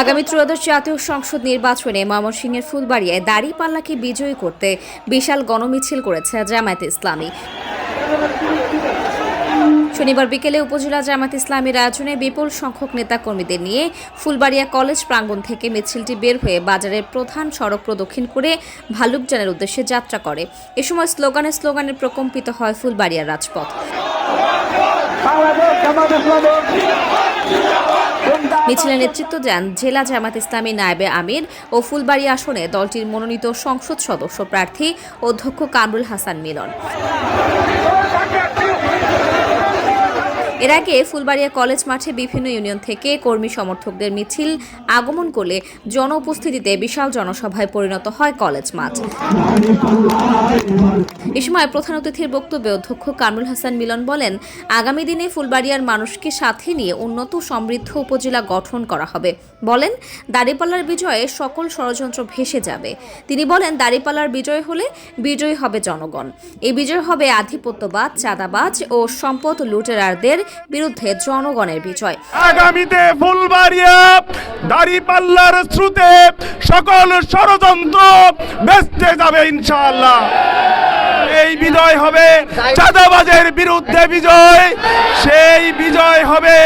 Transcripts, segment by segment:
আগামী ত্রয়োদশ জাতীয় সংসদ নির্বাচনে ময়মনসিংহের ফুলবাড়িয়ায় দাড়ি পাল্লাকে বিজয়ী করতে বিশাল গণমিছিল করেছে জামায়াতে ইসলামী। শনিবার বিকেলে উপজেলা জামাত ইসলামীর আয়োজনে বিপুল সংখ্যক নেতাকর্মীদের নিয়ে ফুলবাড়িয়া কলেজ প্রাঙ্গণ থেকে মিছিলটি বের হয়ে বাজারের প্রধান সড়ক প্রদক্ষিণ করে ভালুকজানের উদ্দেশ্যে যাত্রা করে। এ সময় স্লোগানে স্লোগানে প্রকম্পিত হয় ফুলবাড়িয়ার রাজপথ বাংলাদেশ জামাত ইসলামী জিন্দাবাদ মিছিলে নেতৃত্ব দেন জেলা জামাত ইসলামী নায়েবে আমির ও ফুলবাড়ি আসনে দলটির মনোনীত সংসদ সদস্য প্রার্থী অধ্যক্ষ কামরুল হাসান মিলন। এর আগে ফুলবাড়িয়া কলেজ মাঠে বিভিন্ন ইউনিয়ন থেকে কর্মী সমর্থকদের মিছিল আগমন করলে জন উপস্থিতিতে বিশাল জনসভায় পরিণত হয় কলেজ মাঠ। এ সময় প্রধান অতিথির বক্তব্যে অধ্যক্ষ কামরুল হাসান মিলন বলেন, আগামী দিনে ফুলবাড়িয়ার মানুষকে সাথে নিয়ে উন্নত সমৃদ্ধ উপজেলা গঠন করা হবে। বলেন, দাড়িপাল্লার বিজয়ে সকল ষড়যন্ত্র ভেসে যাবে। তিনি বলেন, দাড়িপাল্লার বিজয় হলে বিজয় হবে জনগণ। এই বিজয় হবে আধিপত্যবাদ, চাঁদাবাজ ও সম্পদ লুটেরারদের বিরুদ্ধে জনগণের বিজয়। আগামীতে ফুলবাড়িয়া দাড়িপাল্লার শ্রুতে সকল ষড়যন্ত্র বেসতে যাবে ইনশাআল্লাহ। এই বিজয় হবে। চাঁদাবাজের বিরুদ্ধে বিজয়, সেই বিজয় হবে।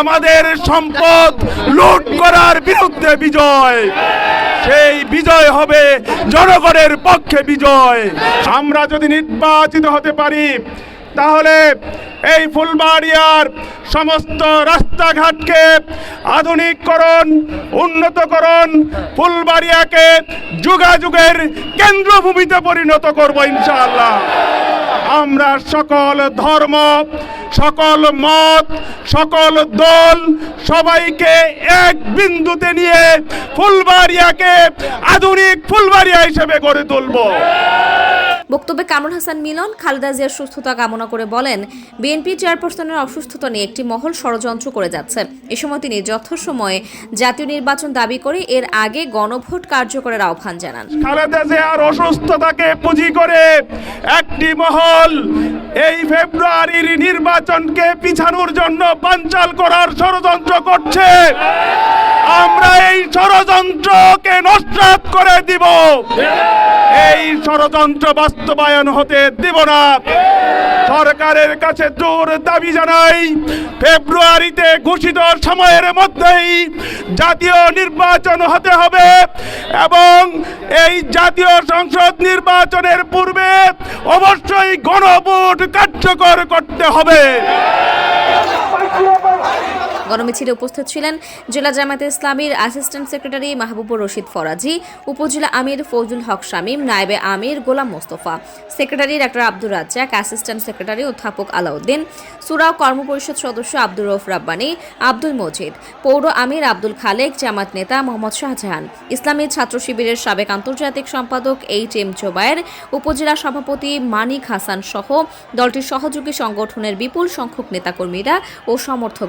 আমাদের সম্পদ লুট করার বিরুদ্ধে বিজয়, সেই বিজয় হবে জনগণের পক্ষে বিজয়। আমরা যদি নির্বাচিত হতে পারি তাহলে এই ফুলবাড়িয়ার সমস্ত রাস্তাঘাটকে আধুনিককরণ, উন্নতকরণ ফুলবাড়িয়াকে যুগাযুগের কেন্দ্রভূমিতে পরিণত করব ইনশাআল্লাহ। আমরা সকল ধর্ম, সকল মত, সকল দল সবাইকে এক বিন্দুতে নিয়ে ফুলবাড়িয়াকে আধুনিক ফুলবাড়িয়া হিসেবে গড়ে তুলবো। বক্তব্যে কামরুল হাসান মিলন, খালেদা জিয়ার সুস্থতা কামনা করে বলেন, বিএনপি চেয়ারপারসনের অসুস্থতা নিয়ে একটি মহল ষড়যন্ত্র করে যাচ্ছে। এ সময় তিনি যথাসময়ে জাতীয় নির্বাচন দাবি করে এর আগে গণভোট কার্যকরের আহ্বান জানান। খালেদা জিয়ার অসুস্থতাকে পুঁজি করে একটি মহল এই ফেব্রুয়ারির নির্বাচনকে পিছানোর জন্য পাঞ্চাল করার ষড়যন্ত্র করছে। আমরা এই ষড়যন্ত্রকে নস্বাত করে দিব। এই ষড়যন্ত্র বাস্তবায়ন হতে দিব না। সরকারের কাছে জোর দাবি জানাই, ফেব্রুয়ারিতে ঘোষিত সময়ের মধ্যেই জাতীয় নির্বাচন হতে হবে এবং এই জাতীয় সংসদ নির্বাচনের পূর্বে অবশ্যই গণভোট কার্যকর করতে হবে। গণমিছিলে উপস্থিত ছিলেন জেলা জামায়াতে ইসলামীর অ্যাসিস্ট্যান্ট সেক্রেটারি মাহবুবুর রশিদ ফরাজি, উপজেলা আমির ফৌজুল হক শামীম, নায়েবে আমির Golam Mostafa secretary doctor Abdur Razzak assistant secretary অধ্যাপক আলাউদ্দিন সুরাও কর্মপরিষদ সদস্য আব্দুর রৌফ রাব্বানি, আব্দুল মজিদ, পৌর আমির আব্দুল খালেক, জামাত নেতা মোহাম্মদ শাহজাহান, ইসলামী ছাত্র শিবিরের সাবেক আন্তর্জাতিক সম্পাদক এইচ এম জোবায়ের উপজেলা সভাপতি মানিক হাসান সহ দলটির সহযোগী সংগঠনের বিপুল সংখ্যক নেতাকর্মীরা ও সমর্থক